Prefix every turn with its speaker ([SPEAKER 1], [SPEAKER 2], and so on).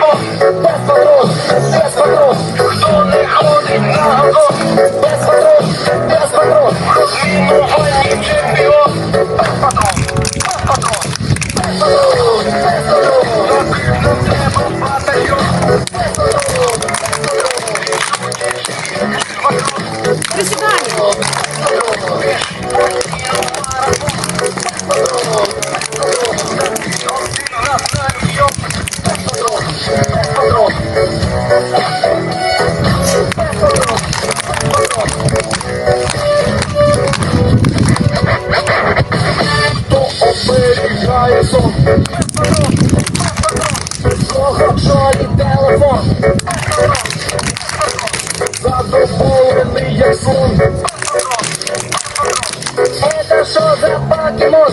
[SPEAKER 1] авто, без патрон, без патрон, хто не ходить на авто, без патрон, без патрон, міновані чемпіон, без патрон, без патрон, без патрон, без патрон, закинув тебе батальйон, без патрон, без патрон, рішучі, без патрон,
[SPEAKER 2] без патрон.
[SPEAKER 1] Слухачолі телефон. Задоволений як сон. Это що за покемон?